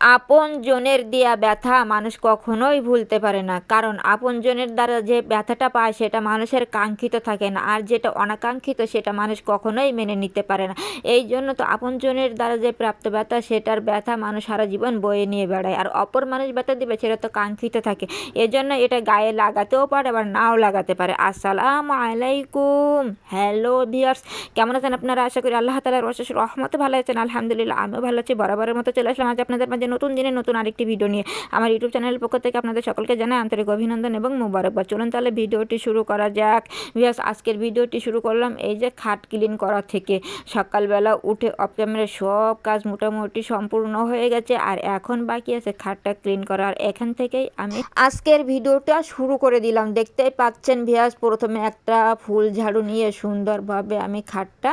আপনজনের দেয়া ব্যথা মানুষ কখনোই ভুলতে পারে না। কারণ আপনজনের দ্বারা যে ব্যথাটা পায়, সেটা মানুষের কাঙ্ক্ষিত থাকে না। আর যেটা অনাকাঙ্ক্ষিত, সেটা মানুষ কখনোই মেনে নিতে পারে না। এই জন্য তো আপনজনের দ্বারা যে প্রাপ্ত ব্যথা, সেটার ব্যথা মানুষ সারা জীবন বয়ে নিয়ে বেড়ায়। আর অপর মানুষ ব্যথা দিবে, সেটা তো কাঙ্ক্ষিত থাকে। এজন্য এটা গায়ে লাগাতেও পারে, আবার নাও লাগাতে পারে। আসসালাম আলাইকুম। হ্যালো ভিয়ার্স কেমন আছেন আপনারা? আশা করি আল্লাহ তালার রহমতে ভালো আছেন। আলহামদুলিল্লাহ, আমিও ভালো আছি। বরাবরের মতো চলে আসলাম আজ আপনাদের মাঝে নতুন দিনে নতুন আরেকটি ভিডিও নিয়ে। আমার ইউটিউব চ্যানেলের পক্ষ থেকে আপনাদের সকলকে জানাই আন্তরিক অভিনন্দন এবং মুবারকবাদ চলুন তাহলে ভিডিওটি শুরু করা যাক। ভিয়াস আজকের ভিডিওটি শুরু করলাম এই যে খাট ক্লিন করা থেকে। সকালবেলা উঠে অফ ক্যামেরা সব কাজ মোটামুটি সম্পূর্ণ হয়ে গেছে আর এখন বাকি আছে খাটটা ক্লিন করার। এখান থেকেই আমি আজকের ভিডিওটা শুরু করে দিলাম। দেখতেই পাচ্ছেন ভিয়াস প্রথমে একটা ফুল ঝাড়ু নিয়ে সুন্দরভাবে আমি খাটটা,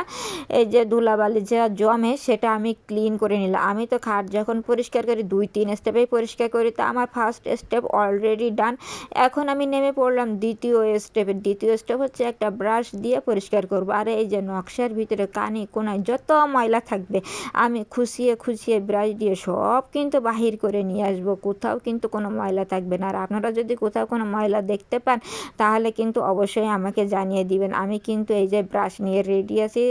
এই যে ধুলাবালি যা জমে সেটা আমি ক্লিন করে নিলাম। আমি তো খাট যখন পরিষ্কার করি দুই, তিন স্টেপেই পরিষ্কার করি। তা আমার ফার্স্ট স্টেপ অলরেডি ডান এখন আমি নেমে পড়লাম দ্বিতীয় স্টেপে দ্বিতীয় স্টেপ হচ্ছে একটা ব্রাশ দিয়ে পরিষ্কার করব। আর এই যে নকশার ভিতরে কানি, কোনায় যত ময়লা থাকবে, আমি খুশিয়ে খুশিয়ে ব্রাশ দিয়ে সব কিন্তু বাহির করে নিয়ে আসব। কোথাও কিন্তু কোনো ময়লা থাকবে না। আর আপনারা যদি কোথাও কোনো ময়লা দেখতে পান, তাহলে কিন্তু অবশ্যই আমাকে জানিয়ে দিবেন। আমি কিন্তু এই যে ব্রাশ নিয়ে রেডি আছি।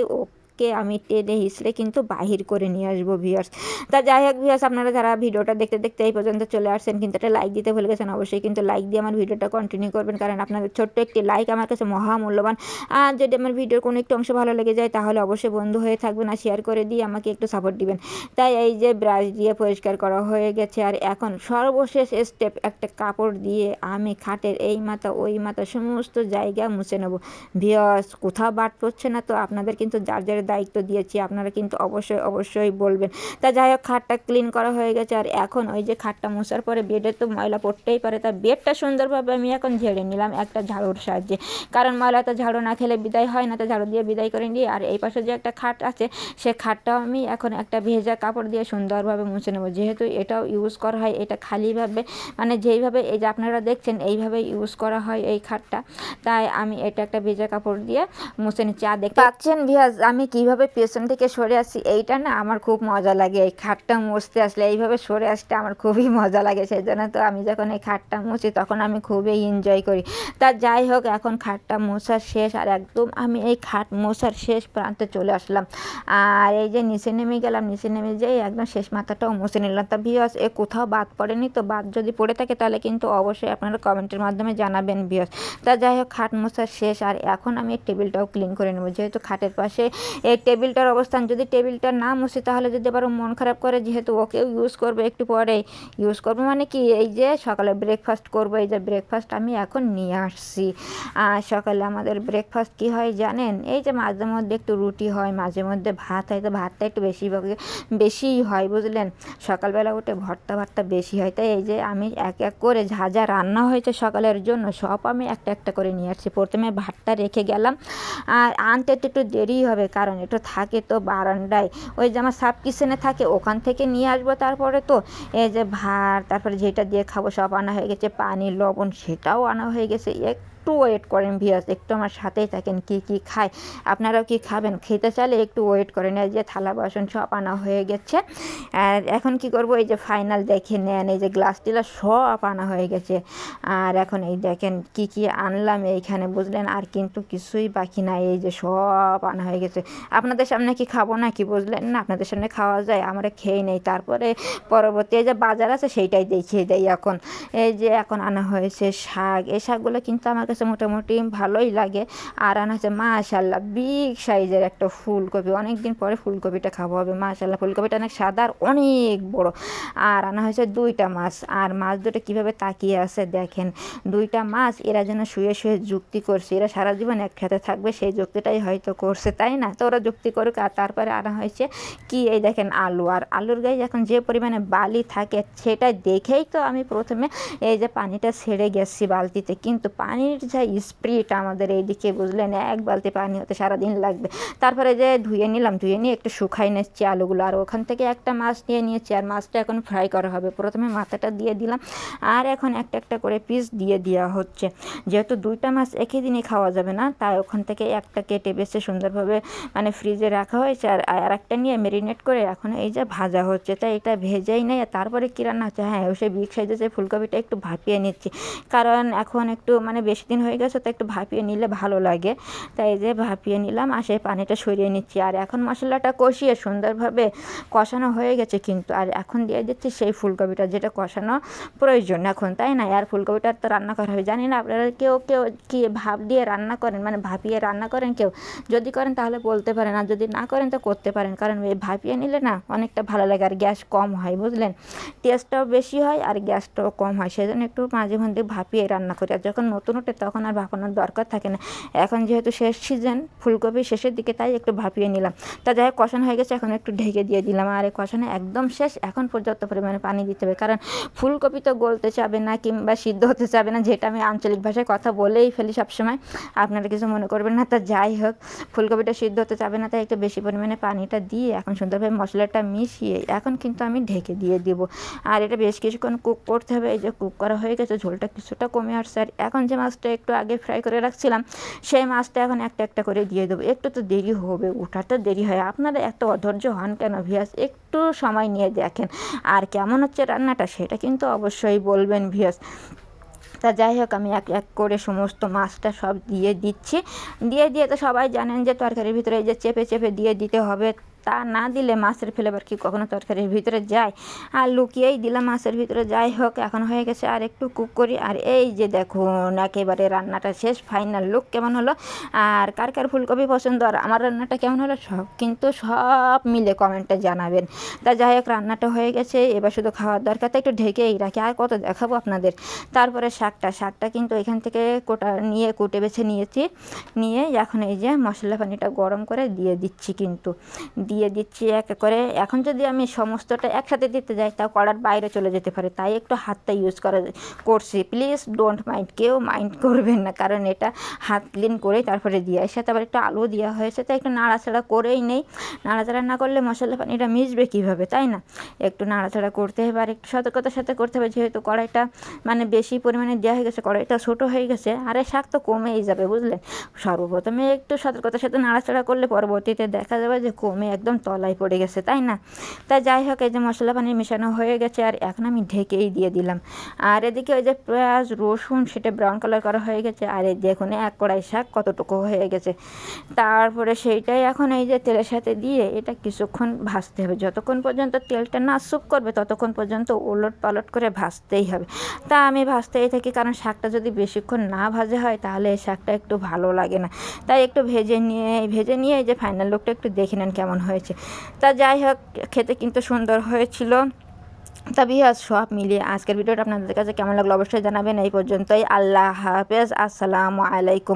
ওকে আমি টেনে হিসড়ে কিন্তু বাহির করে নিয়ে আসব ভিউয়ার্স তা যাই হোক ভিউয়ার্স আপনারা যারা ভিডিওটা দেখতে দেখতে এই পর্যন্ত চলে আসছেন, কিন্তু একটা লাইক দিতে ভুলে গেছেন, অবশ্যই কিন্তু লাইক দিয়ে আমার ভিডিওটা কন্টিনিউ করবেন, কারণ আপনাদের ছোট্ট একটি লাইক আমার কাছে মহামূল্যবান। আর যদি আমার ভিডিওর কোনো একটু অংশ ভালো লেগে যায়, তাহলে অবশ্যই বন্ধু হয়ে থাকবেন আর শেয়ার করে দিয়ে আমাকে একটু সাপোর্ট দিবেন। তাই এই যে ব্রাশ দিয়ে পরিষ্কার করা হয়ে গেছে, আর এখন সর্বশেষ স্টেপ একটা কাপড় দিয়ে আমি খাটের এই মাথা, ওই মাথা, সমস্ত জায়গা মুছে নেব। ভিওস কোথাও বাট পড়ছে না তো, আপনাদের কিন্তু যার যার দায়িত্ব দিয়েছি, আপনারা কিন্তু অবশ্যই অবশ্যই বলবেন। তা যাই হোক, খাটটা ক্লিন করা হয়ে গেছে, আর এখন ওই যে খাটটা মোছার পরে বেডে তো ময়লা পড়তেই পারে, তা বেডটা সুন্দরভাবে আমি এখন ঝেড়ে নিলাম একটা ঝাড়ুর সাহায্যে। কারণ ময়লা তো ঝাড়ু না খেলে বিদায় হয় না, তো ঝাড়ু দিয়ে বিদায় করে নিই। আর এই পাশে যে একটা খাট আছে, সে খাটটাও আমি এখন একটা ভেজা কাপড় দিয়ে সুন্দরভাবে মুছে নেব। যেহেতু এটাও ইউজ করা হয়, এটা খালিভাবে মানে যেইভাবে, এই যে আপনারা দেখছেন, এইভাবে ইউজ করা হয় এই খাটটা। তাই আমি এটা একটা ভেজা কাপড় দিয়ে মুছে নিচ্ছি। আর দেখতে পাচ্ছেন ভিয়াজ, আমি কীভাবে পেছন থেকে সরে আসছি, এইটা না আমার খুব মজা লাগে। এই খাটটা মুছতে আসলে এইভাবে সরে আসতে আমার খুবই মজা লাগে। সেই জন্য তো আমি যখন এই খাটটা মুছি তখন আমি খুবই এনজয় করি। তা যাই হোক, এখন খাটটা মোছার শেষ আর একদম আমি এই খাট মোছার শেষ প্রান্তে চলে আসলাম। আর এই যে নিচে নেমে গেলাম, নিচে নেমে যেয়ে একদম শেষ মাথাটাও মুছে নিলাম। তা ভিওস এ কোথাও বাদ পড়েনি তো? বাদ যদি পড়ে থাকে তাহলে কিন্তু অবশ্যই আপনারা কমেন্টের মাধ্যমে জানাবেন ভিওস তা যাই হোক, খাট মোছার শেষ আর এখন আমি টেবিলটাও ক্লিন করে নেব। যেহেতু খাটের পাশে এই টেবিলটার অবস্থান, যদি টেবিলটা না মুছি, তাহলে যদি আবার মন খারাপ করে, যেহেতু ওকেও ইউজ করব একটু পরে ইউজ করব মানে কি? এই যে সকালে ব্রেকফাস্ট করব, এই যে ব্রেকফাস্ট আমি এখন নিয়ে আসছি। আর সকালে আমাদের ব্রেকফাস্ট কি হয় জানেন? এই যে মাঝে মধ্যে একটু রুটি হয়, মাঝে মধ্যে ভাত হয়, তো ভাতটা একটু বেশি বেশিই হয় বুঝলেন? সকালবেলা উঠে ভর্তা ভাতটা বেশি হয়। তাই এই যে আমি এক এক করে যা যা রান্না হয়েছে সকালের জন্য, সব আমি একটা একটা করে নিয়ে আসছি। প্রথমে ভাতটা রেখে গেলাম। আর আনতে তো একটু দেরি হবে, কারণ একটু থাকে তো বারান্দায়। ওই যে আমার সাব কিচেনে থাকে, ওখান থেকে নিয়ে আসব তারপরে তো। এই যে ভাত, তারপরে যেটা দিয়ে খাব সব আনা হয়ে গেছে, পানি, লবণ, সেটাও আনা হয়ে গেছে। এক একটু ওয়েট করেন ভিয়াস একটু আমার সাথেই থাকেন, কি কি খায়, আপনারাও কি খাবেন? খেতে চাইলে একটু ওয়েট করেন, এই যে থালা বাসন সব আনা হয়ে গেছে। আর এখন কি করব? এই যে ফাইনাল দেখে নেন, এই যে গ্লাস টিলা সব আনা হয়ে গেছে। আর এখন এই দেখেন কি কি আনলাম এইখানে, বুঝলেন? আর কিন্তু কিছুই বাকি নাই, এই যে সব আনা হয়ে গেছে। আপনাদের সামনে কি খাব না কি বুঝলেন না? আপনাদের সামনে খাওয়া যায়, আমরা খেয়ে নেই। তারপরে পরবর্তী যে বাজার আছে, সেইটাই দেখিয়ে দেয় এখন। এই যে এখন আনা হয়েছে শাক, এই শাকগুলো কিন্তু আমার কাছে মোটামুটি ভালোই লাগে। আর আনা হচ্ছে মাশাল্লাহ বিগ সাইজের একটা ফুলকপি। অনেক দিন পরে ফুলকপিটা খাওয়া হবে মাশাল্লাহ ফুলকপিটা অনেক সাদা আর অনেক বড়। আর আনা হয়েছে দুইটা মাছ। আর মাছ দুটো কীভাবে তাকিয়ে আছে দেখেন, দুইটা মাছ এরা যেন শুয়ে শুয়ে যুক্তি করছে। এরা সারা জীবন একসাথে থাকবে, সেই যুক্তিটাই হয়তো করছে, তাই না? তো ওরা যুক্তি করুক। আর তারপরে আনা হয়েছে কি? এই দেখেন আলু। আর আলুর গায়ে এখন যে পরিমাণে বালি থাকে, সেটা দেখেই তো আমি প্রথমে এই যে পানিটা ছেড়ে গেছি বালতিতে। কিন্তু পানির যা স্প্রিট আমাদের এইদিকে বুঝলেন এক বালতি পানি হতে সারাদিন লাগবে। তারপরে যে ধুয়ে নিলাম, ধুয়ে নিয়ে একটু শুকাই নিচ্ছি আলুগুলো, আর ওখান থেকে একটা মাছ নিয়ে নিয়েছি, আর মাছটা এখন ফ্রাই করা হবে। প্রথমে মাথাটা দিয়ে দিলাম, আর এখন একটা একটা করে পিস দিয়ে দেওয়া হচ্ছে। যেহেতু দুইটা মাছ একই দিনই খাওয়া যাবে না, তাই ওখান থেকে একটা কেটে বেছে সুন্দরভাবে মানে ফ্রিজে রাখা হয়েছে, আর আর একটা নিয়ে মেরিনেট করে এখন এই যে ভাজা হচ্ছে। তাই এটা ভেজেই নেই তারপরে কী রান্না হচ্ছে? হ্যাঁ সেই বিগ সাইজের যে ফুলকপিটা একটু ভাপিয়ে নিচ্ছি। কারণ এখন একটু মানে বেশি দিন হয়ে গেছে, তো একটু ভাপিয়ে নিলে ভালো লাগে। তাই যে ভাপিয়ে নিলাম, আর সেই পানিটা সরিয়ে নিচ্ছি। আর এখন মশলাটা কষিয়ে সুন্দরভাবে কষানো হয়ে গেছে কিন্তু, আর এখন দিয়ে দিচ্ছি সেই ফুলকপিটা যেটা কষানো প্রয়োজন এখন, তাই না? আর ফুলকপিটা তো রান্না করা হবে। জানি না আপনারা কেউ কেউ কি ভাপ দিয়ে রান্না করেন মানে ভাপিয়ে রান্না করেন কেউ? যদি করেন তাহলে বলতে পারেন, আর যদি না করেন তো করতে পারেন, কারণ এই ভাপিয়ে নিলে না অনেকটা ভালো লাগে, আর গ্যাস কম হয়, বুঝলেন? টেস্টটাও বেশি হয়, আর গ্যাসটাও কম হয়, সেজন্য একটু মাঝে মধ্যে ভাপিয়ে রান্না করি। আর যখন নতুন ওঠে তখন আর ভাপানোর দরকার থাকে না। এখন যেহেতু শেষ সিজন ফুলকপি শেষের দিকে তাই একটু ভাপিয়ে নিলাম। তা যাই হোক, কষানো হয়ে গেছে, এখন একটু ঢেকে দিয়ে দিলাম। আর এই কষানো একদম শেষ, এখন পর্যাপ্ত পরিমাণে পানি দিতে হবে। কারণ ফুলকপি তো গলতে চাবে না কিংবা সিদ্ধ হতে চাবে না, যেটা আমি আঞ্চলিক ভাষায় কথা বলেই ফেলি সবসময়। আপনারা কিছু মনে করবেন না, তা যাই হোক, ফুলকপিটা সিদ্ধ হতে চাবে না, তাই একটু বেশি পরিমাণে পানিটা দিয়ে এখন সুন্দরভাবে মশলাটা মিশিয়ে এখন কিন্তু আমি ঢেকে দিয়ে দেব। আর এটা বেশ কিছুক্ষণ কুক করতে হবে, এই যে কুক করা হয়ে গেছে, ঝোলটা কিছুটা কমে আসছে। আর এখন যে মাছটা একটু আগে ফ্রাই করে রাখছিলাম, সেই মাছটা এখন একটা একটা করে দিয়ে দেবো। একটু তো দেরি হবে ওঠাতে দেরি হয়। আপনারা এত অধৈর্য হন কেন ভিয়াস একটু সময় নিয়ে দেখেন। আর কেমন হচ্ছে রান্নাটা সেটা কিন্তু অবশ্যই বলবেন ভিয়াস তা যাই হোক, আমি এক এক করে সমস্ত মাছটা সব দিয়ে দিচ্ছি। দিয়ে দিয়ে তো সবাই জানেন যে তরকারির ভিতরে এই যে চেপে চেপে দিয়ে দিতে হবে। তা না দিলে মাছের ফ্লেভার কি কখনো তরকারির ভিতরে যায়? আর লুকিয়েই দিলাম মাছের ভিতরে, যাই হোক, এখন হয়ে গেছে আর একটু কুক করি। আর এই যে দেখুন, একেবারে রান্নাটা শেষ ফাইনাল লুক কেমন হলো? আর কার কার ফুলকপি পছন্দ? আর আমার রান্নাটা কেমন হলো? সব কিন্তু সব মিলে কমেন্টে জানাবেন। তা যাই হোক, রান্নাটা হয়ে গেছে, এবার শুধু খাওয়ার দরকার তো একটু ঢেকেই রাখি, আর কত দেখাবো আপনাদের? তারপরে শাকটা শাকটা কিন্তু এখান থেকে কোটা নিয়ে, কুটে বেছে নিয়েছি। নিয়ে এখন এই যে মশলা পানিটা গরম করে দিয়ে দিচ্ছি কিন্তু। দিয়ে দিচ্ছি এক এক করে এখন যদি আমি সমস্তটা একসাথে দিতে যাই, তাও কড়ার বাইরে চলে যেতে পারে। তাই একটু হাতটা ইউজ করা করছি। প্লিজ ডোন্ট মাইন্ড কেউ মাইন্ড করবেন না। কারণ এটা হাত ক্লিন করেই তারপরে দিয়ে সাথে আবার একটু আলু দেওয়া হয়েছে, তাই একটু নাড়াচাড়া করেই নেই। নাড়াচাড়া না করলে মশলা পানিটা মিশবে কীভাবে, তাই না? একটু নাড়াচাড়া করতে হবে আর একটু সতর্কতার সাথে করতে হবে। যেহেতু কড়াইটা মানে বেশি পরিমাণে দেওয়া হয়ে গেছে, কড়াইটা ছোটো হয়ে গেছে, আর শাক তো কমেই যাবে, বুঝলেন? সর্বপ্রথমে একটু সতর্কতার সাথে নাড়াচাড়া করলে পরবর্তীতে দেখা যাবে যে কমে একদম তলায় পড়ে গেছে, তাই না? তাই যাই হোক, এই যে মশলা পানি মেশানো হয়ে গেছে, আর এখন আমি ঢেকেই দিয়ে দিলাম। আর এদিকে ওই যে পেঁয়াজ, রসুন, সেটা ব্রাউন কালার করা হয়ে গেছে, আর এই দেখুন, এক কড়াই শাক কতটুকু হয়ে গেছে। তারপরে সেইটাই এখন এই যে তেলের সাথে দিয়ে এটা কিছুক্ষণ ভাজতে হবে। যতক্ষণ পর্যন্ত তেলটা না স্যুপ করবে, ততক্ষণ পর্যন্ত ওলট পালট করে ভাজতেই হবে। তা আমি ভাজতেই থাকি, কারণ শাকটা যদি বেশিক্ষণ না ভাজা হয়, তাহলে এই শাকটা একটু ভালো লাগে না। তাই একটু ভেজে নিয়ে ভেজে নিয়ে এই যে ফাইনাল লুকটা একটু দেখে নেন কেমন হয়েছে। তা যাই হোক, খেতে কিন্তু সুন্দর হয়েছিল। তা বিহাজ সব মিলিয়ে আজকের ভিডিওটা আপনাদের কাছে কেমন লাগল অবশ্যই জানাবেন। এই পর্যন্তই, আল্লাহ হাফেজ, আসসালামু আলাইকুম।